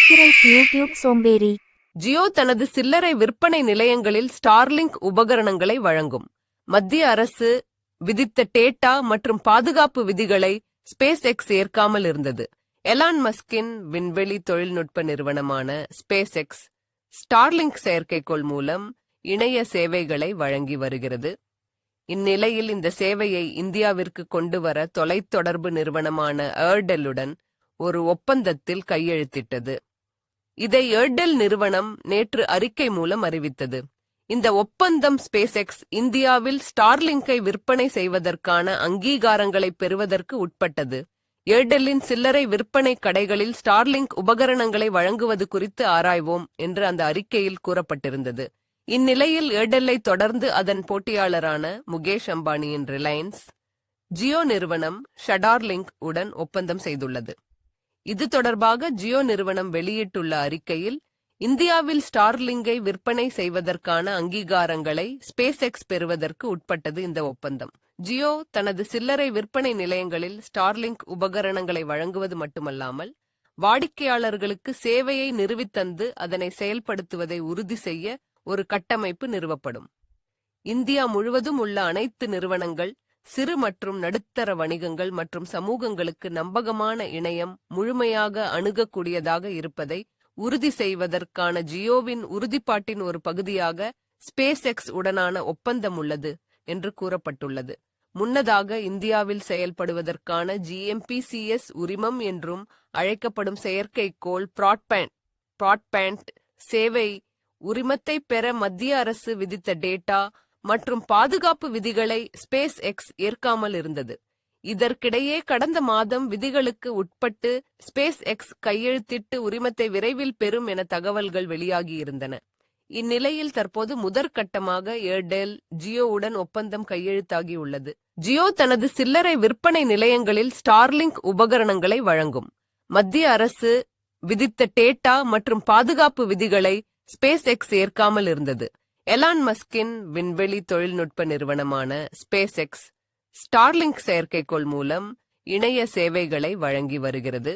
Subscribe YouTube சோம்பேறி. ஜியோ தனது சில்லறை விற்பனை நிலையங்களில் ஸ்டார்லிங்க் உபகரணங்களை வழங்கும். மத்திய அரசு விதித்த டேட்டா மற்றும் பாதுகாப்பு விதிகளை ஸ்பேஸ் எக்ஸ் ஏற்காமல் இருந்தது. எலான் மஸ்கின் விண்வெளி தொழில்நுட்ப நிறுவனமான ஸ்பேஸ் எக்ஸ் ஸ்டார்லிங்க் செயற்கைக்கோள் மூலம் இணைய சேவைகளை வழங்கி வருகிறது. இந்நிலையில் இந்த சேவையை இந்தியாவிற்கு கொண்டு வர தொலைத்தொடர்பு நிறுவனமான ஏர்டெல்லுடன் ஒரு ஒப்பந்தத்தில் கையெழுத்திட்டது. இதை ஏர்டெல் நிறுவனம் நேற்று அறிக்கை மூலம் அறிவித்தது. இந்த ஒப்பந்தம் ஸ்பேஸ்எக்ஸ் இந்தியாவில் ஸ்டார்லிங்கை விற்பனை செய்வதற்கான அங்கீகாரங்களை பெறுவதற்கு உட்பட்டது. ஏர்டெல்லின் சில்லறை விற்பனை கடைகளில் ஸ்டார்லிங்க் உபகரணங்களை வழங்குவது குறித்து ஆராய்வோம் என்று அந்த அறிக்கையில் கூறப்பட்டிருந்தது. இந்நிலையில் ஏர்டெல்லை தொடர்ந்து அதன் போட்டியாளரான முகேஷ் அம்பானியின் ரிலையன்ஸ் ஜியோ நிறுவனம் ஷடார்லிங்க் உடன் ஒப்பந்தம் செய்துள்ளது. இது தொடர்பாக ஜியோ நிறுவனம் வெளியிட்டுள்ள அறிக்கையில் இந்தியாவில் ஸ்டார்லிங்கை விற்பனை செய்வதற்கான அங்கீகாரங்களை ஸ்பேஸ் எக்ஸ் பெறுவதற்கு உட்பட்டது இந்த ஒப்பந்தம். ஜியோ தனது சில்லறை விற்பனை நிலையங்களில் ஸ்டார்லிங்க் உபகரணங்களை வழங்குவது மட்டுமல்லாமல் வாடிக்கையாளர்களுக்கு சேவையை நிறுவித்தந்து அதனை செயல்படுத்துவதை உறுதி செய்ய ஒரு கட்டமைப்பு நிறுவப்படும். இந்தியா முழுவதும் உள்ள அனைத்து நிறுவனங்கள் சிறு மற்றும் நடுத்தர வணிகங்கள் மற்றும் சமூகங்களுக்கு நம்பகமான இணையம் முழுமையாக அணுகக்கூடியதாக இருப்பதை உறுதி செய்வதற்கான ஜியோவின் உறுதிப்பாட்டின் ஒரு பகுதியாக ஸ்பேஸ் எக்ஸ் உடனான ஒப்பந்தம் உள்ளது என்று கூறப்பட்டுள்ளது. முன்னதாக இந்தியாவில் செயல்படுவதற்கான ஜிஎம்பிசிஎஸ் உரிமம் என்றும் அழைக்கப்படும் செயற்கைக்கோள் ப்ராட்பேண்ட் ப்ராட்பேண்ட் சேவை உரிமத்தை பெற மத்திய அரசு விதித்த டேட்டா மற்றும் பாதுகாப்பு விதிகளை ஸ்பேஸ் எக்ஸ் ஏற்காமல் இருந்தது. இதற்கிடையே கடந்த மாதம் விதிகளுக்கு உட்பட்டு ஸ்பேஸ் எக்ஸ் கையெழுத்திட்டு உரிமத்தை விரைவில் பெறும் என தகவல்கள் வெளியாகியிருந்தன இந்நிலையில் தற்போது முதற்கட்டமாக ஏர்டெல் ஜியோவுடன் ஒப்பந்தம் கையெழுத்தாகியுள்ளது ஜியோ தனது சில்லறை விற்பனை நிலையங்களில் ஸ்டார்லிங்க் உபகரணங்களை வழங்கும். மத்திய அரசு விதித்த டேட்டா மற்றும் பாதுகாப்பு விதிகளை ஸ்பேஸ் எக்ஸ் ஏற்காமல் இருந்தது. எலான் மஸ்கின் விண்வெளி தொழில்நுட்ப நிறுவனமான ஸ்பேஸ் எக்ஸ் ஸ்டார்லிங்க் செயற்கைக்கோள் மூலம் இணைய சேவைகளை வழங்கி வருகிறது.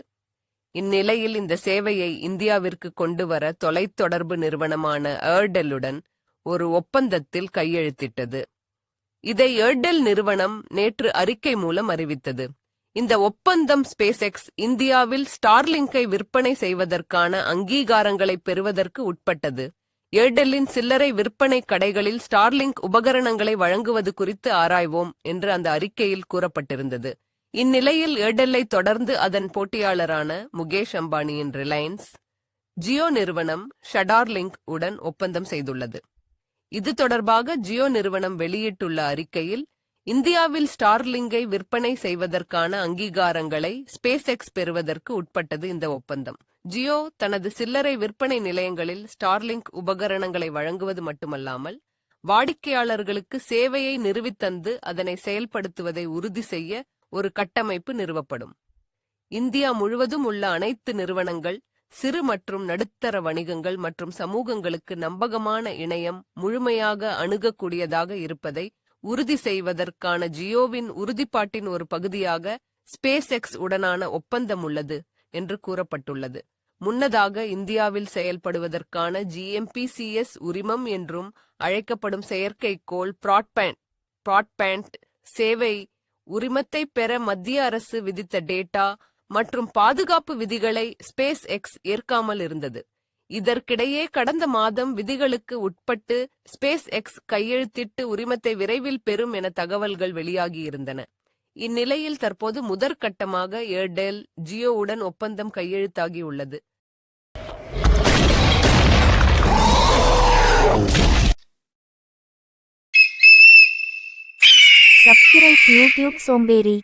இந்நிலையில் இந்த சேவையை இந்தியாவிற்கு கொண்டு வர தொலைத்தொடர்பு நிறுவனமான ஏர்டெல்லுடன் ஒரு ஒப்பந்தத்தில் கையெழுத்திட்டது. இதை ஏர்டெல் நிறுவனம் நேற்று அறிக்கை மூலம் அறிவித்தது. இந்த ஒப்பந்தம் ஸ்பேஸ் எக்ஸ் இந்தியாவில் ஸ்டார்லிங்கை விற்பனை செய்வதற்கான அங்கீகாரங்களை பெறுவதற்கு உட்பட்டது. ஏர்டெல்லின் சில்லறை விற்பனை கடைகளில் ஸ்டார்லிங்க் உபகரணங்களை வழங்குவது குறித்து ஆராய்வோம் என்று அந்த அறிக்கையில் கூறப்பட்டிருந்தது. இந்நிலையில் ஏர்டெல்லை தொடர்ந்து அதன் போட்டியாளரான முகேஷ் அம்பானியின் ரிலையன்ஸ் ஜியோ நிறுவனம் ஷடார்லிங்க் உடன் ஒப்பந்தம் செய்துள்ளது. இது தொடர்பாக ஜியோ நிறுவனம் வெளியிட்டுள்ள அறிக்கையில் இந்தியாவில் ஸ்டார்லிங்கை விற்பனை செய்வதற்கான அங்கீகாரங்களை ஸ்பேஸ் எக்ஸ் பெறுவதற்கு உட்பட்டது இந்த ஒப்பந்தம். ஜியோ தனது சில்லறை விற்பனை நிலையங்களில் ஸ்டார்லிங்க் உபகரணங்களை வழங்குவது மட்டுமல்லாமல் வாடிக்கையாளர்களுக்கு சேவையை நிறுவித்தந்து அதனை செயல்படுத்துவதை உறுதி செய்ய ஒரு கட்டமைப்பு நிறுவப்படும். இந்தியா முழுவதும் உள்ள அனைத்து நிறுவனங்கள் சிறு மற்றும் நடுத்தர வணிகங்கள் மற்றும் சமூகங்களுக்கு நம்பகமான இணையம் முழுமையாக அணுகக்கூடியதாக இருப்பதை உறுதி செய்வதற்கான ஜியோவின் உறுதிப்பாட்டின் ஒரு பகுதியாக ஸ்பேஸ் எக்ஸ் உடனான ஒப்பந்தம் உள்ளது என்று கூறப்பட்டுள்ளது. முன்னதாக இந்தியாவில் செயல்படுவதற்கான ஜிஎம்பிசிஎஸ் உரிமம் என்றும் அழைக்கப்படும் செயற்கைக்கோள் ப்ராட்பேண்ட் ப்ராட்பேண்ட் சேவை உரிமத்தை பெற மத்திய அரசு விதித்த டேட்டா மற்றும் பாதுகாப்பு விதிகளை ஸ்பேஸ் எக்ஸ் ஏற்காமல் இருந்தது. இதற்கிடையே கடந்த மாதம் விதிகளுக்கு உட்பட்டு ஸ்பேஸ் எக்ஸ் கையெழுத்திட்டு உரிமத்தை விரைவில் பெறும் என தகவல்கள் வெளியாகியிருந்தன இந்நிலையில் தற்போது முதற்கட்டமாக ஏர்டெல் ஜியோவுடன் ஒப்பந்தம் கையெழுத்தாகியுள்ளது. சப்ஸ்கிரைப் யூடியூப் சோம்பேறி.